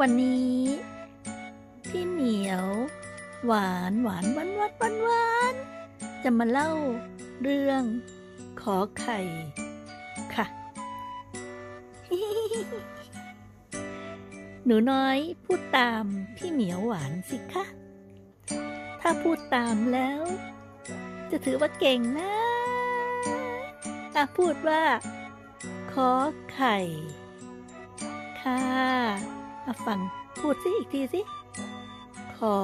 วันนี้ พี่เหมียว หวานหวานวานวานวานหวานจะมาเล่าเรื่องขอไข่ค่ะ หนูน้อยพูดตามพี่เหมียวหวานสิคะ ถ้าพูดตามแล้ว จะถือว่าเก่งนะอะพูดว่า ขอไข่ ค่ะ มาฟังพูดสิอีกทีสิ ขอ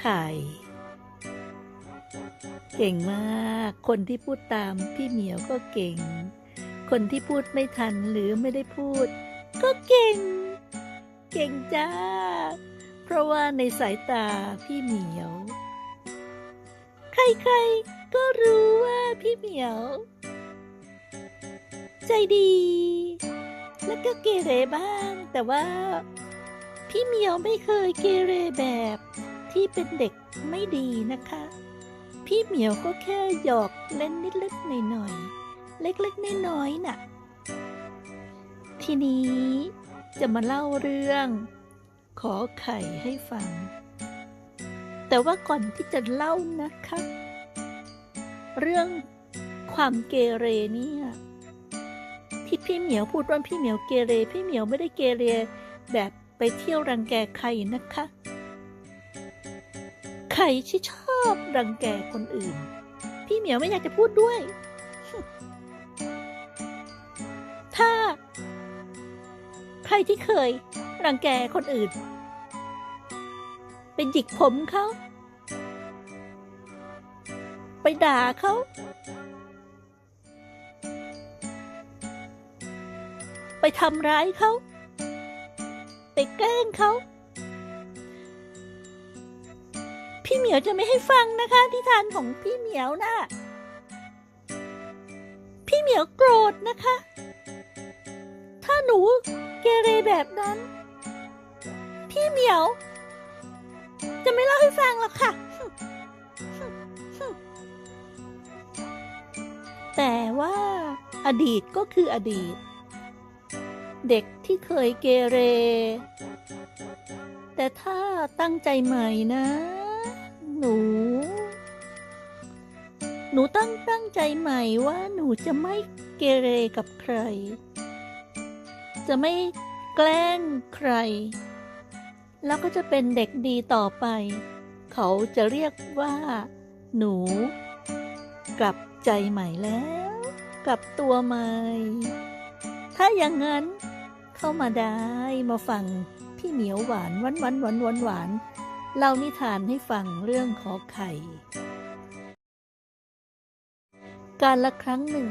ไข่ เก่งมาก คนที่พูดตามพี่เหมียวก็เก่ง คนที่พูดไม่ทันหรือไม่ได้พูด ก็เก่ง เก่งจ้า เพราะว่าในสายตาพี่เหมียว ใครๆ ก็รู้ว่าพี่เหมียว ใจดี แล้วก็เกเรบ้างแต่ว่า พี่เหมียวไม่เคยเกเรแบบที่เป็นเด็กไม่ดีนะคะ พี่เหมียวก็แค่หยอกเล่นนิดเล็กหน่อยๆ เล็กๆน้อยๆน่ะ ทีนี้จะมาเล่าเรื่อง ขอไข่ให้ฟัง แต่ว่าก่อนที่จะเล่านะคะ เรื่องความเกเรเนี่ย ที่พี่เหมียวพูดว่าพี่เหมียวเกเร พี่เหมียวไม่ได้เกเรแบบ ไปเที่ยวรังแกใครนะคะ ใครที่ชอบรังแกคนอื่น พี่เหมียวไม่อยากจะพูดด้วย ถ้า ใครที่เคยรังแกคนอื่น ไปหยิกผมเขาไปด่าเขาไปทำร้ายเขา ไปแกล้งเขา พี่เหมียวจะไม่ให้ฟังนะคะนิทานของพี่เหมียวนะพี่เหมียวโกรธนะคะ ถ้าหนูเกเรแบบนั้น พี่เหมียว จะไม่เล่าให้ฟังหรอกค่ะ แต่ว่าอดีตก็คืออดีต เด็ก ที่เคยเกเร แต่ถ้าตั้งใจใหม่นะ หนู หนูตั้งตั้งใจใหม่ว่าหนูจะไม่เกเรกับใคร จะไม่แกล้งใคร แล้วก็จะเป็นเด็กดีต่อไป เขาจะเรียกว่า หนู กลับใจใหม่แล้ว กลับตัวใหม่ ถ้าอย่างนั้น เข้ามาได้มาฟังพี่เหมียวหวานวานวานหวานหวานหวานเล่านิทานให้ฟังเรื่องขอไข่ การละครั้งหนึ่ง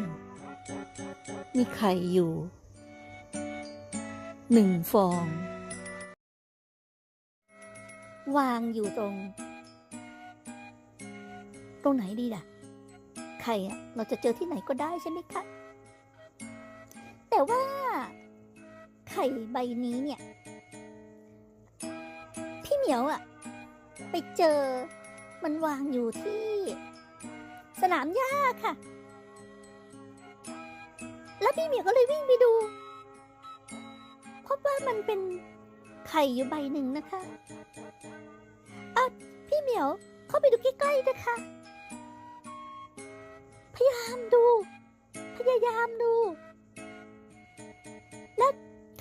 มีไข่อยู่หนึ่งฟอง วางอยู่ตรง ตรงไหนดีล่ะ ไข่อะเราจะเจอที่ไหนก็ได้ใช่ไหมคะ แต่ว่า ข่ใบนี้เนี่ย พี่เหมียวอะไปเจอมันวางอยู่ที่ สนามหญ้าค่ะ แล้วพี่เหมียวก็เลยวิ่งไปดูพบว่ามันเป็นไข่อยู่ใบหนึ่งนะคะอะพี่เหมียวเข้าไปดูใกล้ๆนะคะ พยายามดู พยายามดู และ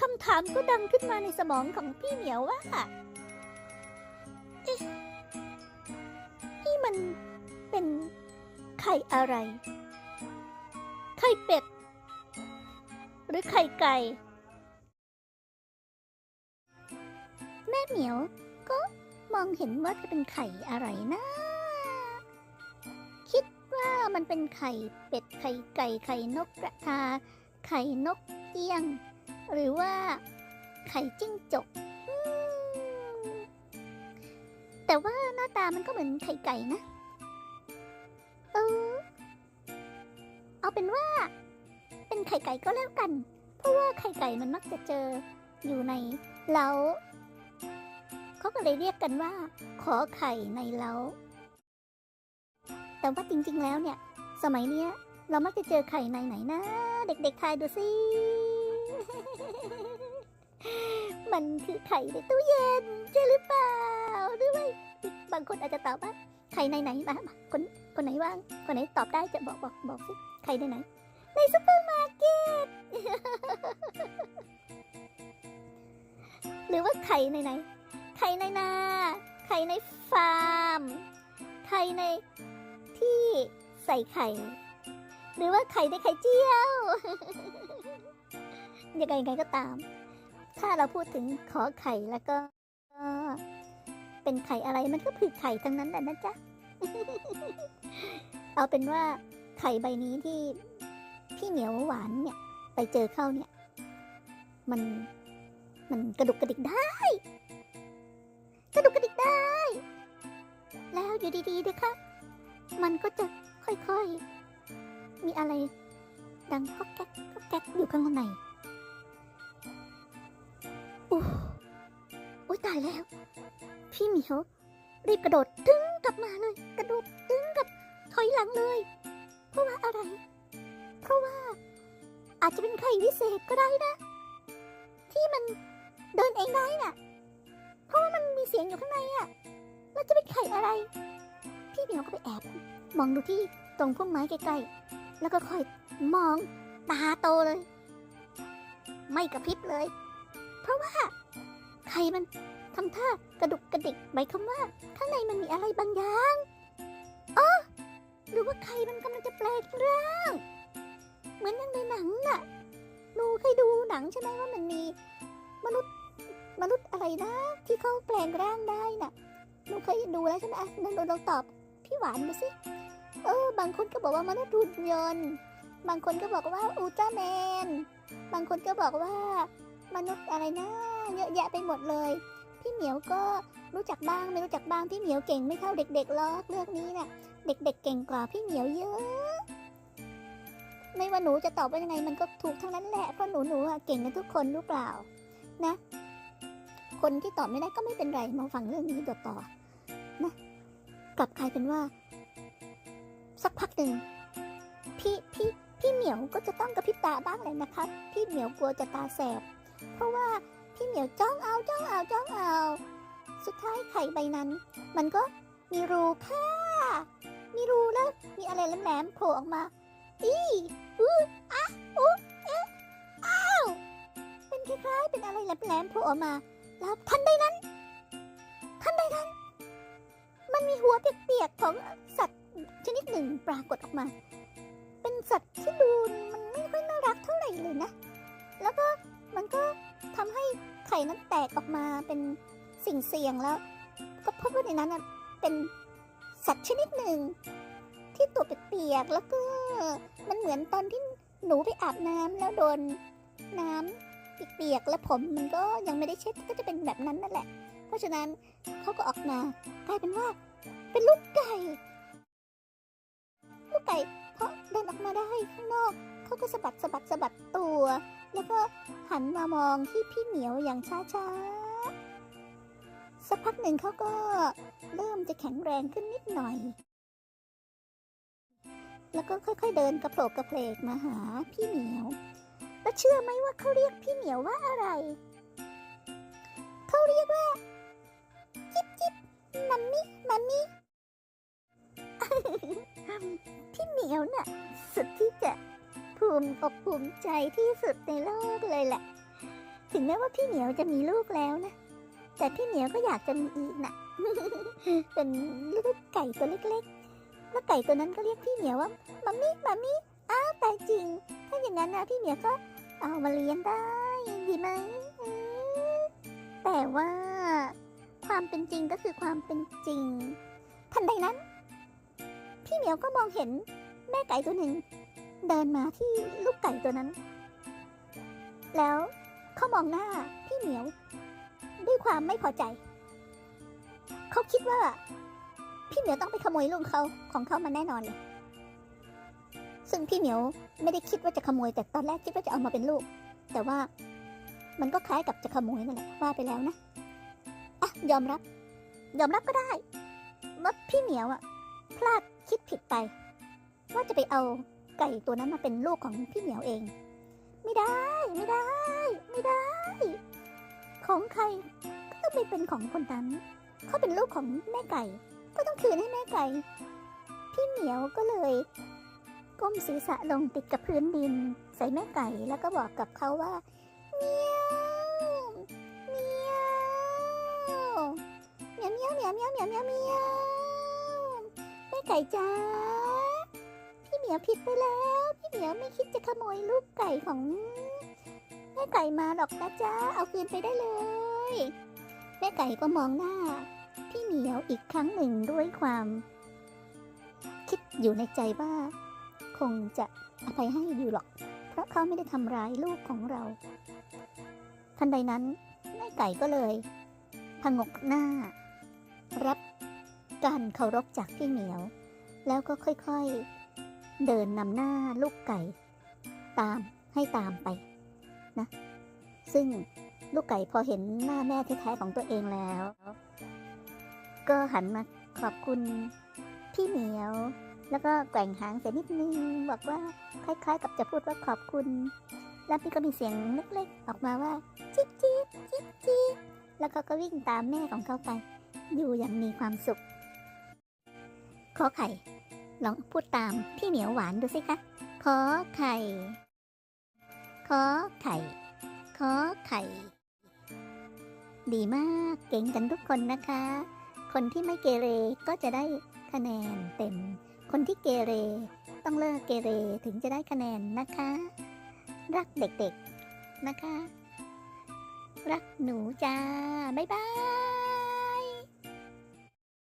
คำถามก็ดังขึ้นมาในสมองของพี่เหมียวว่า เอ๊ะ นี่มันเป็นไข่อะไร ไข่เป็ด หรือไข่ไก่ แม่เหมียวก็มองเห็นว่าจะเป็นไข่อะไรนะ คิดว่ามันเป็นไข่เป็ด ไข่ไก่ ไข่นกกระทา ไข่นกเอี้ยง หรือว่า ไข่จิ้งจก แต่ว่าหน้าตามันก็เหมือนไข่ไก่นะ เออ เอาเป็นว่า เป็นไข่ไก่ก็แล้วกัน เพราะว่าไข่ไก่มันมักจะเจออยู่ในเล้าเขาก็เลยเรียกกันว่า ขอไข่ในเล้า แต่ว่าจริงๆแล้วเนี่ย สมัยเนี้ย เรามักจะเจอไข่ในไหนนะ เด็กๆทายดูสิ มันคือไข่ในตู้เย็นใช่หรือเปล่าหรือไม่บางคนอาจจะตอบว่าไข่ในไหนมาคนคนไหนว่าง คนไหนตอบได้จะบอกบอกบอกสิไข่ในไหน ในซุปเปอร์มาร์เก็ตหรือว่าไข่ในไหน ไข่ในนา ไข่ในฟาร์ม ไข่ในที่ใส่ไข่ หรือว่าไข่ในไข่เจียวยังไงยังไงก็ตาม ถ้าเราพูดถึงขอไข่แล้วก็ เป็นไข่อะไรมันก็คือไข่ทั้งนั้นแหละนะจ๊ะ เอาเป็นว่าไข่ใบนี้ที่พี่เหมียวหวานเนี่ย ไปเจอเข้าเนี่ย มันมันกระดุกกระดิกได้ กระดุกกระดิกได้ แล้วอยู่ดีๆนะคะมันก็จะค่อยๆ มีอะไรดังก็แก๊กก็แก๊กอยู่ข้างในายแล้ว พี่เหมียวรีบกระโดดดึงกลับมาเลย กระโดดดึงกลับถอยหลังเลย เพราะว่าอะไร เพราะว่า อาจจะเป็นไข่วิเศษก็ได้นะ ที่มันเดินเองได้น่ะ เพราะว่ามันมีเสียงอยู่ข้างในอะแล้วจะเป็นไข่อะไร พี่เหมียวก็ไปแอบ มองดูที่ตรงพุ่มไม้ใกล้ๆแล้วก็คอยมองตาโตเลย ไม่กระพริบเลย เพราะว่าไข่มัน ทำท่ากระดุกกระดิกหมายความว่า ข้างในมันมีอะไรบางอย่างอ๋อหรือว่าไข่มันกำลังจะแปลงร่าง เหมือนอย่างในหนังน่ะหนูเคยดูหนังใช่ไหมว่ามันมีมนุษย์มนุษย์อะไรนะ ที่เขาแปลงร่างได้น่ะหนูเคยดูแล้วใช่ไหมอะนั่นหนูลองตอบพี่หวานมาสิเออ บางคนก็บอกว่ามนุษย์หุ่นยนต์ บางคนก็บอกว่าอุลตร้าแมน บางคนก็บอกว่ามนุษย์อะไรนะ เยอะแยะไปหมดเลย พี่เหมียวก็รู้จักบ้างไม่รู้จักบ้างพี่เหมียวเก่งไม่เท่าเด็กๆหรอกเรื่องนี้น่ะเด็กๆเก่งกว่าพี่เหมียวเยอะ ไม่ว่าหนูจะตอบว่ายังไงมันก็ถูกทั้งนั้นแหละเพราะหนูหนูอะเก่งกันทุกคนรือเปล่า นะ คนที่ตอบไม่ได้ก็ไม่เป็นไรมาฟังเรื่องนี้ต่อต่อนะกลับกลายเป็นว่า สักพักหนึ่งพี่พี่พี่เหมียวก็จะต้องกระพริบตาบ้างเลยนะคะพี่เหมียวกลัวจะตาแสบ เพราะว่า พี่เหมียวจ้องเอาจ้องเอาจ้องเอา สุดท้ายไข่ใบนั้น มันก็มีรูค่ะ มีรูแล้วมีอะไรแหลมๆโผล่ออกมา อีอืออะอุเอ๊ะอ้าวเป็นคล้ายๆเป็นอะไรแหลมๆโผล่ออกมา แล้วทันใดนั้นทันใดนั้น มันมีหัวเปียกๆของสัตว์ชนิดหนึ่งปรากฏออกมา เป็นสัตว์ที่ดูมันไม่ค่อยน่ารักเท่าไหร่เลยนะ แล้วก็มันก็ ทำให้ไข่นั้นแตกออกมาเป็นสิ่งเสี่ยงแล้ว ก็พบว่าในนั้นเป็นสัตว์ชนิดหนึ่ง ที่ตัวเปียกๆแล้วก็มันเหมือนตอนที่หนูไปอาบน้ำแล้วโดนน้ำเปียกๆแล้วผมมันก็ยังไม่ได้เช็ดก็จะเป็นแบบนั้นนั่นแหละ เพราะฉะนั้นเขาก็ออกมากลายเป็นว่า เป็นลูกไก่ ลูกไก่เพราะเดินออกมาได้ข้างนอก เขาก็สะบัดสะบัดสะบัดตัว แล้วก็หันมามองที่พี่เหมียวอย่างช้าๆ สักพักหนึ่งเขาก็เริ่มจะแข็งแรงขึ้นนิดหน่อย แล้วก็ค่อยๆเดินกระโผลกกระเพลกมาหาพี่เหมียว แล้วเชื่อไหมว่าเขาเรียกพี่เหมียวว่าอะไร เขาเรียกว่าจิ๊บจิ๊บมัมมี่มัมมี่พี่เหมียวน่ะสุดที่จะ ภูมิอกภูมิใจที่สุดในโลกเลยแหละ ถึงแม้ว่าพี่เหมียวจะมีลูกแล้วนะ แต่พี่เหมียวก็อยากจะมีอีกน่ะ เป็นลูกไก่ตัวเล็กๆ แล้วไก่ตัวนั้นก็เรียกพี่เหมียวว่ามัมมี่มัมมี่อ้าวแต่จริง ถ้าอย่างนั้นนะพี่เหมียวก็เอามาเลี้ยงได้ดีไหมอืมแต่ว่าความเป็นจริงก็คือความเป็นจริง ทันใดนั้น พี่เหมียวก็มองเห็นแม่ไก่ตัวหนึ่ง เดินมาที่ลูกไก่ตัวนั้น แล้วเขามองหน้าพี่เหมียว ด้วยความไม่พอใจ เขาคิดว่า พี่เหมียวต้องไปขโมยลูกเขาของเขามาแน่นอนเลยซึ่งพี่เหมียวไม่ได้คิดว่าจะขโมย แต่ตอนแรกคิดว่าจะเอามาเป็นลูก แต่ว่ามันก็คล้ายกับจะขโมยนั่นแหละว่าไปแล้วนะอะยอมรับ ยอมรับก็ได้ว่าพี่เหมียวอะพลาดคิดผิดไป ว่าจะไปเอา ไก่ตัวนั้นมาเป็นลูกของพี่เหมียวเอง ไม่ได้ ไม่ได้ ไม่ได้ ของใครก็ต้องไม่เป็นของคนนั้น เขาเป็นลูกของแม่ไก่ ก็ต้องคืนให้แม่ไก่ พี่เหมียวก็เลย ก้มศีรษะลงติดกับพื้นดิน ใส่แม่ไก่แล้วก็บอกกับเขาว่าเมียวเมียวเมียวเมียวเมียวเมียวเมียวเมียวเมียวแม่ไก่จ้า มียวผิดไปแล้ว พี่เหมียวไม่คิดจะขโมยลูกไก่ของแม่ไก่มาหรอกนะจ๊ะเอาคืนไปได้เลย แม่ไก่ก็มองหน้า พี่เหมียวอีกครั้งหนึ่งด้วยความ คิดอยู่ในใจว่า คงจะอภัยให้อยู่หรอก เพราะเขาไม่ได้ทำร้ายลูกของเราทันใดนั้นแม่ไก่ก็เลยพงกหน้า รับการเคารพจากพี่เหมียว แล้วก็ค่อยๆ เดินนำหน้าลูกไก่ ตามให้ตามไปนะ ซึ่งลูกไก่พอเห็นหน้าแม่แท้ๆของตัวเองแล้ว ก็หันมาขอบคุณพี่เหมียว แล้วก็แกว่งหางเสียนิดนึง บอกว่าคล้าย ๆ กับจะพูดว่าขอบคุณ แล้วพี่ก็มีเสียงเล็กๆออกมาว่าจิ๊บจิ๊บจิ๊บจิ๊บแล้วเขาก็วิ่งตามแม่ของเขาไป อยู่อย่างมีความสุข ขอไข่ ลองพูดตามพี่เหมียวหวานดูสิคะขอไข่ขอไข่ขอไข่ ดีมากเก่งกันทุกคนนะคะ คนที่ไม่เกเรก็จะได้คะแนนเต็ม คนที่เกเร ต้องเลิกเกเรถึงจะได้คะแนนนะคะ รักเด็กๆนะคะ รักหนูจ้า บ๊ายบาย